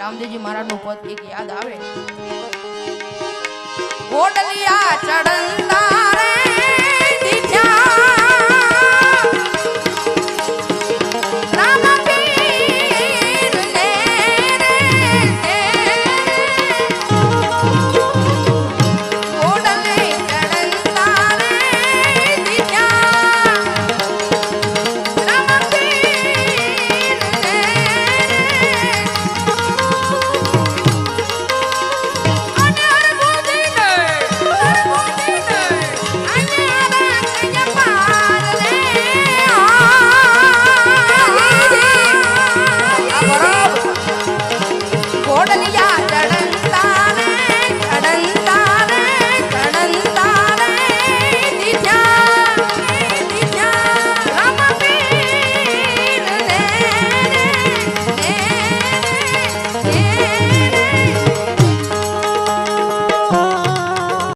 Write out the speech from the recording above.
રામદેવજી મહારાજનું પદ એક યાદ આવે. ઓડલિયા ચડંગ